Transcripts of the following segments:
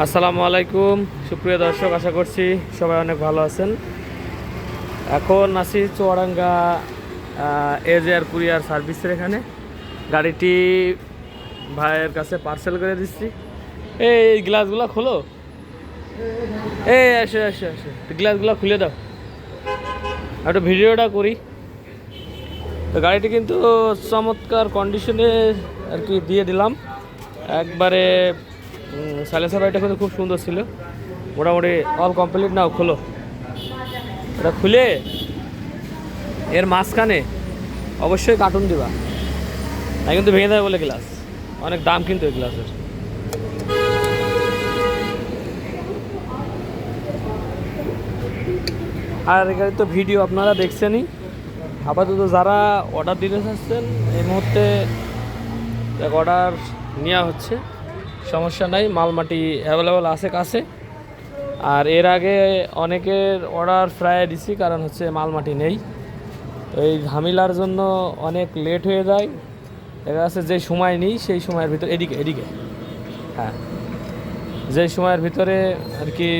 আসসালামু আলাইকুম। সুপ্রিয় দর্শক, আশা করছি সবাই অনেক ভালো আছেন। এখন আছি চুয়াডাঙ্গা এজেআর কুরিয়ার সার্ভিসের এখানে। গাড়িটি ভাইয়ের কাছে পার্সেল করে দিচ্ছি। এই এই গ্লাসগুলো খোলো। এই, আসে আসে আসে। গ্লাসগুলো খুলে দাও। একটু ভিডিওটা করি। তো গাড়িটি কিন্তু চমৎকার কন্ডিশনে আর কি দিয়ে দিলাম। একবারে সাইলেন্সার বাড়িটা কিন্তু খুব সুন্দর ছিল। মোটামুটি অল কমপ্লিট নাও, খোলো। এটা খুলে এর মাঝখানে অবশ্যই কার্টুন দিবা। না কিন্তু ভেঙে দেবে বলে গ্লাস অনেক দাম কিন্তু এই গ্লাসের আর এখানে তো ভিডিও আপনারা দেখছেনই। আপাতত যারা অর্ডার দিতে চাচ্ছেন, এই মুহূর্তে অর্ডার নেওয়া হচ্ছে। সমস্যা নাই, মালমাটি অ্যাভেলেবল আছে কাছে। আর এর আগে অনেকের অর্ডার প্রায় দিছি, কারণ হচ্ছে মালমাটি নেই। তো এই ঝামেলার জন্য অনেক লেট হয়ে যায়। দেখা যাচ্ছে যে সময় নেই, সেই সময়ের ভিতরে, এদিকে এদিকে। হ্যাঁ। যে সময়ের ভিতরে আর কি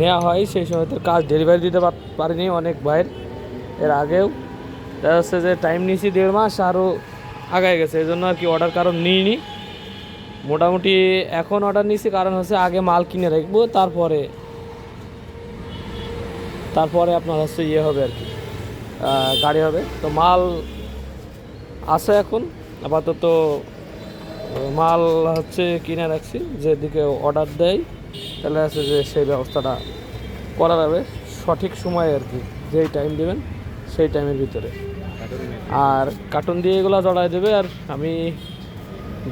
নেওয়া হয়, সেই সময় তো কাজ ডেলিভারি দিতে পারিনি অনেক ভাইয়ের। এর আগেও। দেখা যাচ্ছে যে টাইম নিয়েছি দেড় মাস আরও আগায় গেছে। এই জন্য আর কি অর্ডার কারণ নিইনি। মোটামুটি এখন অর্ডার নিয়েছি কারণ হচ্ছে আগে মাল কিনে রাখব, তারপরে তারপরে আপনার হচ্ছে ইয়ে হবে আর কি গাড়ি হবে। তো মাল আছে এখন, আপাতত, মাল হচ্ছে কিনে রাখছি, যেদিকে অর্ডার দেয়, তাহলে আছে যে সেই ব্যবস্থাটা করা যাবে সঠিক সময়ে আর কি, যেই টাইম দেবেন, সেই টাইমের ভিতরে। আর কার্টুন দিয়ে এগুলো জড়াই দেবে, আর আমি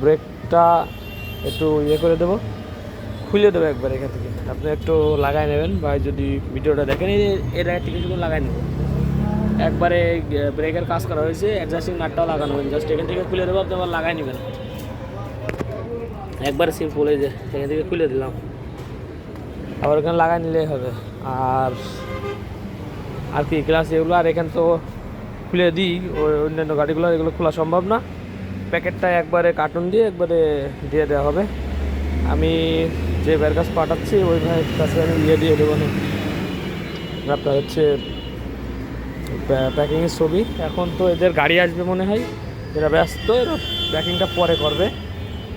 ব্রেকটা একটু ইয়ে করে দেবো। খুলে দেবো একবার এখান থেকে। আপনি একটু লাগাই নেবেন বা যদি ভিডিওটা দেখেন এর আগে থেকে শুধু লাগাই নেবেন একবারে ব্রেকের কাজ করা হয়েছে অ্যাডজাস্টিং নাটটাও লাগানো হয়েছে জাস্ট এখান থেকে খুলে দেবো, আপনি আবার লাগাই নেবেন। একবারে সিম্পল এই যে এখান থেকে খুলে দিলাম। আবার ওখানে লাগাই নিলেই হবে। আর আর কি ক্লাস এগুলো, আর এখানে তো খুলে দিই। অন্যান্য গাড়িগুলো, এগুলো খোলা সম্ভব না। প্যাকেটটা একবারে কার্টুন দিয়ে একবারে দিয়ে দেওয়া হবে। আমি যে ভাইয়ের পাঠাচ্ছি, ওই ভাইয়ের কাছে আমি ইয়ে দিয়ে দেবো না। আপনার হচ্ছে প্যাকিংয়ের ছবি। এখন তো এদের গাড়ি আসবে মনে হয়। এরা ব্যস্ত, এরা প্যাকিংটা পরে করবে।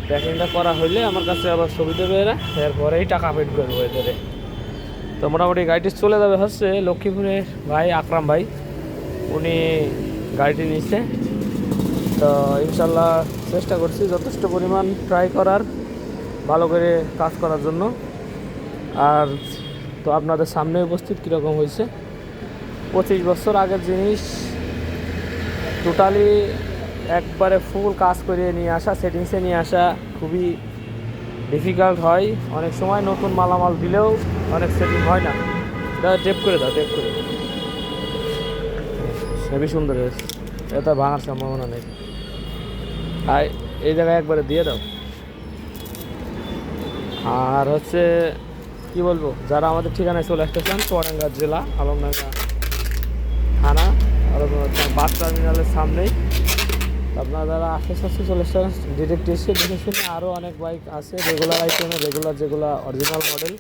প্যাকিংটা করা হইলে আমার কাছে আবার ছবি দেবে এরা। এরপরেই টাকা পেড করব এদের তো মোটামুটি গাড়িটি চলে যাবে হচ্ছে লক্ষ্মীপুরের ভাই আকরাম ভাই। উনি গাড়িটি নিচ্ছে তো ইনশাল্লাহ চেষ্টা করছি যথেষ্ট পরিমাণ ট্রাই করার, ভালো করে কাজ করার জন্য। আর তো আপনাদের সামনে উপস্থিত কীরকম হয়েছে? পঁচিশ বছর আগের জিনিস টোটালি একবারে ফুল কাজ করে নিয়ে আসা সেটিংসে নিয়ে আসা খুবই ডিফিকাল্ট হয়। অনেক সময় নতুন মালামাল দিলেও অনেক সেটিং হয় না। দাও টেপ করে দাও টেপ করে হেবি সুন্দর হয়েছে। এটা ভাঙার সম্ভাবনা নেই। আর এই জায়গায় একবারে দিয়ে দাও। আর হচ্ছে, কি বলব, যারা আমাদের ঠিকানায় চলে আসতে চান জেলা, আলমডাঙ্গা থানা বাস টার্মিনালের সামনেই। আপনারা যারা চাচ্ছে চলে আসছেন ডিরেক্ট এসে দেখে শুনে আরও অনেক বাইক আছে রেগুলার আইটেমে রেগুলার যেগুলো অরিজিনাল মডেল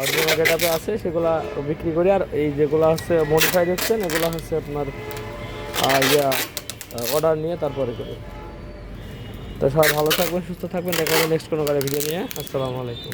অরিজিনাল গেটাপে আছে, সেগুলো বিক্রি করি। আর এই যেগুলো হচ্ছে মডিফাই দেখছেন, এগুলো হচ্ছে আপনার ইয়া অর্ডার নিয়ে তারপরে করি। তো সবাই ভালো থাকবেন, সুস্থ থাকবেন। দেখা যাবে নেক্সট কোনো গাড়ি ভিডিও নিয়ে। আসসালামু আলাইকুম।